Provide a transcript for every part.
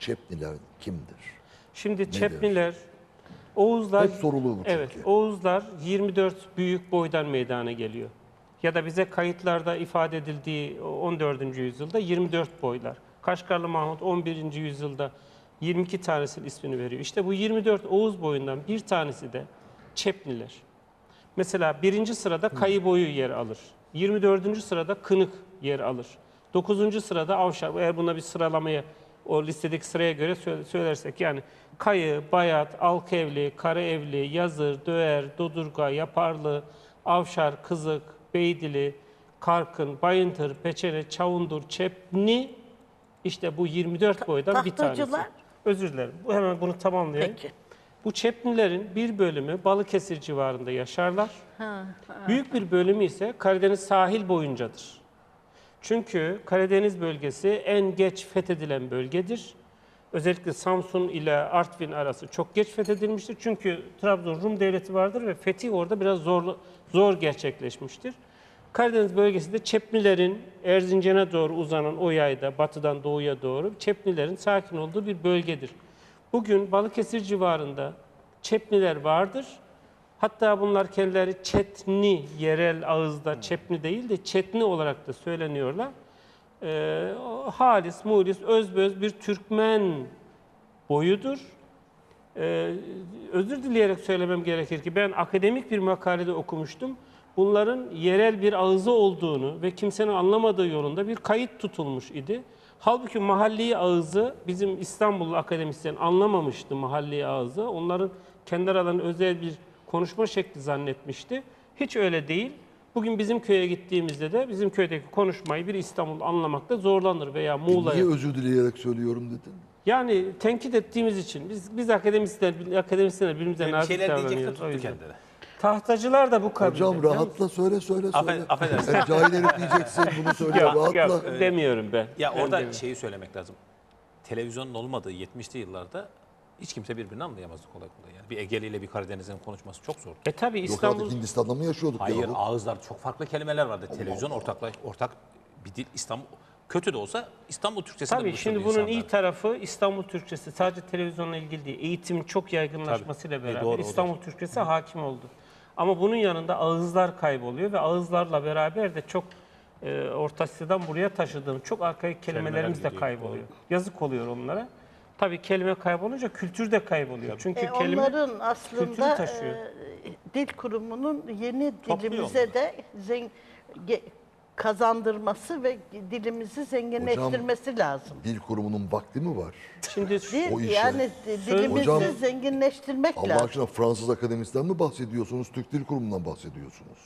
Çepniler kimdir? Şimdi Çepniler, Oğuzlar, Hep sorulu bu çünkü. evet, Oğuzlar 24 büyük boydan meydana geliyor. Ya da bize kayıtlarda ifade edildiği 14. yüzyılda 24 boylar. Kaşgarlı Mahmut 11. yüzyılda 22 tanesinin ismini veriyor. İşte bu 24 Oğuz boyundan bir tanesi de Çepniler. Mesela birinci sırada kayı boyu yer alır. 24. sırada kınık yer alır. 9. sırada avşar. Eğer buna bir sıralamaya o listedeki sıraya göre söyle- söylersek yani kayı, bayat, alkevli, karaevli, yazır, döğer, dodurga, yaparlı, avşar, kızık, beydili, karkın, bayıntır, peçene, çavundur, çepni işte bu 24 boydan bir tanesi. Özür dilerim. Bu hemen bunu tamamlayayım. Peki. Bu Çepnilerin bir bölümü Balıkesir civarında yaşarlar. Büyük bir bölümü ise Karadeniz sahil boyuncadır. Çünkü Karadeniz bölgesi en geç fethedilen bölgedir. Özellikle Samsun ile Artvin arası çok geç fethedilmiştir. Çünkü Trabzon Rum devleti vardır ve fetih orada biraz zor, zor gerçekleşmiştir. Karadeniz bölgesinde Çepnilerin Erzincan'a doğru uzanan o yayda batıdan doğuya doğru Çepnilerin sakin olduğu bir bölgedir. Bugün Balıkesir civarında Çepniler vardır. Hatta bunlar kendileri Çetni, yerel ağızda Çepni değil de Çetni olarak da söyleniyorlar. Ee, halis, mulis, özböz bir Türkmen boyudur. Ee, özür dileyerek söylemem gerekir ki ben akademik bir makalede okumuştum. Bunların yerel bir ağzı olduğunu ve kimsenin anlamadığı yolunda bir kayıt tutulmuş idi. Halbuki mahalli ağzı bizim İstanbullu akademisyen anlamamıştı mahalli ağzı. Onların kendi aralarında özel bir konuşma şekli zannetmişti. Hiç öyle değil. Bugün bizim köye gittiğimizde de bizim köydeki konuşmayı bir İstanbul anlamakta zorlanır veya Muğla'ya. Niye özür dileyerek söylüyorum dedin? Yani tenkit ettiğimiz için biz biz akademisyenler akademisyenler birbirimize Bir nazik şeyler tuttu kendine. Tahtacılar da bu kabilde. Hocam rahatla söyle söyle söyle. Affe- affedersin. Yani cahil herif diyeceksin bunu söyle Yok, rahatla. yok, demiyorum ben. Ya Ben orada demiyorum. şeyi söylemek lazım. Televizyonun olmadığı 70'li yıllarda hiç kimse birbirini anlayamazdı kolay kolay. Yani bir Egeli ile bir Karadeniz'in konuşması çok zor. E tabii Yok İstanbul artık Hindistan'da mı yaşıyorduk Hayır ya? ağızlar çok farklı kelimeler vardı. Televizyon ortakla ortak bir dil İstanbul kötü de olsa İstanbul Türkçesi de Tabii şimdi bunun iyi insanlar. tarafı İstanbul Türkçesi sadece televizyonla ilgili değil. Eğitimin çok yaygınlaşmasıyla Tabii. E, beraber doğru, o da. İstanbul Türkçesi hakim oldu. Ama bunun yanında ağızlar kayboluyor ve ağızlarla beraber de çok e, Orta Asya'dan buraya taşıdığım çok arkaik kelimelerimiz de kayboluyor. Yazık oluyor onlara. Tabii kelime kaybolunca kültür de kayboluyor. Çünkü E, kelime onların aslında taşıyor. e, dil kurumunun yeni Topluyor dilimize de zen- ge- kazandırması ve dilimizi zenginleştirmesi lazım. Dil kurumunun vakti mi var? şimdi O işe. yani di- dilimizi Hocam, zenginleştirmek Allah lazım. aşkına Fransız akademisyen mi bahsediyorsunuz? Türk Dil Kurumu'ndan bahsediyorsunuz.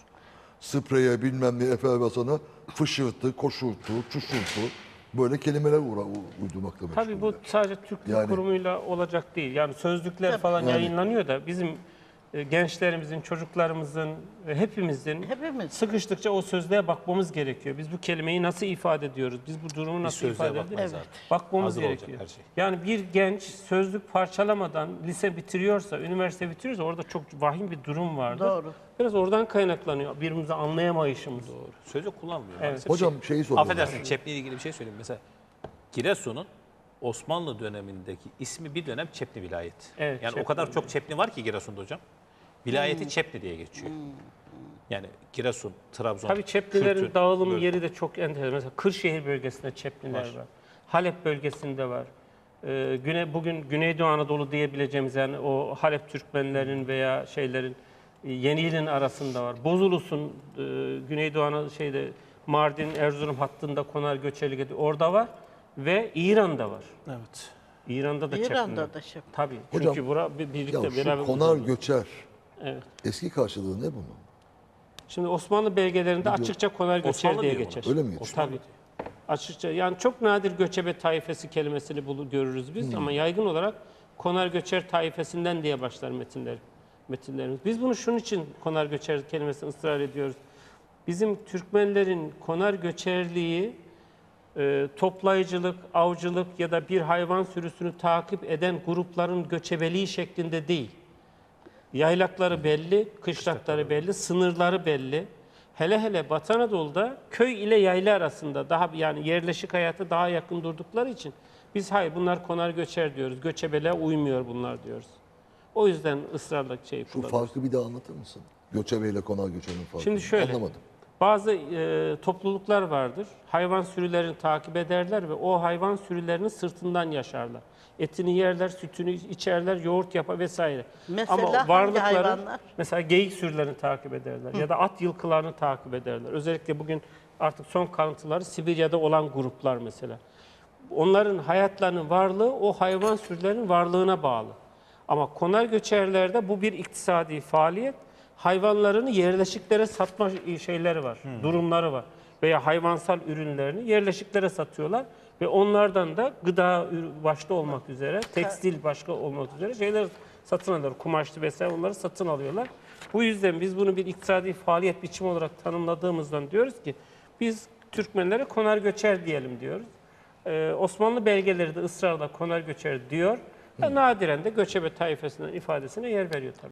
Spreye bilmem ne efendim fışırtı, koşultu, çuşultu böyle kelimeler uğra, uydurmakla Tabii bu sadece Türk Dil Yani- Kurumu'yla olacak değil. Yani sözlükler Tabii. falan Yani- yayınlanıyor da bizim e, gençlerimizin, çocuklarımızın ve hepimizin Hepimiz. sıkıştıkça o sözlüğe bakmamız gerekiyor. Biz bu kelimeyi nasıl ifade ediyoruz? Biz bu durumu nasıl sözlüğe ifade bakmayız ediyoruz? artık. Bakmamız Hazır olacak gerekiyor. her şey. Yani bir genç sözlük parçalamadan lise bitiriyorsa, üniversite bitiriyorsa orada çok vahim bir durum vardır. Doğru. Biraz oradan kaynaklanıyor birbirimizi anlayamayışımız. Doğru. Sözlük kullanmıyor. Evet. maalesef. Hocam Şey- şeyi soruyorum. Affedersin Çepni ile ilgili bir şey söyleyeyim. Mesela Giresun'un Osmanlı dönemindeki ismi bir dönem Çepni vilayeti. Evet, yani Çepni o kadar çok Çepni var ki Giresun'da hocam. Vilayeti Çepni diye geçiyor. Yani Giresun, Trabzon, Tabii Çeplilerin Kürt'ün dağılım böyle- yeri de çok enteresan. Mesela Kırşehir bölgesinde Çepliler var. Var. Halep bölgesinde var. Ee, güne, bugün Güneydoğu Anadolu diyebileceğimiz yani o Halep Türkmenlerin veya şeylerin e, Yeniğil'in arasında var. Bozulus'un e, Güneydoğu Anadolu şeyde Mardin, Erzurum hattında Konar Göçerli orada var ve İran'da var. Evet. İran'da da Çepliler. İran'da da şey. Tabii. Hocam, Çünkü bura bir- birlikte Ya beraber şu konar bulundular. göçer Evet. eski karşılığı ne bunun? Şimdi Osmanlı belgelerinde açıkça Konar Göçer Osmanlı diye diyor buna. geçer. Öyle mi geçiyor? Tabii. Açıkça yani çok nadir göçebe taifesi kelimesini bulur, görürüz biz ama yaygın olarak konar göçer taifesinden diye başlar metinler metinlerimiz. Biz bunu şunun için konar göçer kelimesini ısrar ediyoruz. Bizim Türkmenlerin konar göçerliği e, toplayıcılık, avcılık ya da bir hayvan sürüsünü takip eden grupların göçebeliği şeklinde değil. Yaylakları belli, kışlakları belli, sınırları belli. Hele hele Batı Anadolu'da köy ile yayla arasında daha yani yerleşik hayata daha yakın durdukları için Biz hayır bunlar konar göçer diyoruz. Göçebele uymuyor bunlar diyoruz. O yüzden ısrarla şey Şu kullanıyoruz. farkı bir daha anlatır mısın? Göçebe ile konar göçenin farkı. Şimdi şöyle. Anlamadım. Bazı e, topluluklar vardır. Hayvan sürülerini takip ederler ve o hayvan sürülerinin sırtından yaşarlar. Etini yerler, sütünü içerler, yoğurt yapar vesaire. Mesela hangi hayvanlar? mesela geyik sürülerini takip ederler ya da at yılkılarını takip ederler. Özellikle bugün artık son kalıntıları Sibirya'da olan gruplar mesela. Onların hayatlarının varlığı o hayvan sürülerinin varlığına bağlı. Ama konar göçerlerde bu bir iktisadi faaliyet. Hayvanlarını yerleşiklere satma şeyleri var, durumları var. Veya hayvansal ürünlerini yerleşiklere satıyorlar ve onlardan da gıda başta olmak üzere, tekstil başka olmak üzere şeyler satın alıyorlar. Kumaşlı vesaire onları satın alıyorlar. Bu yüzden biz bunu bir iktisadi faaliyet biçimi olarak tanımladığımızdan diyoruz ki biz Türkmenlere konar göçer diyelim diyoruz. Ee, Osmanlı belgeleri de ısrarla konar göçer diyor. Ve nadiren de göçebe taifesinden ifadesine yer veriyor tabii.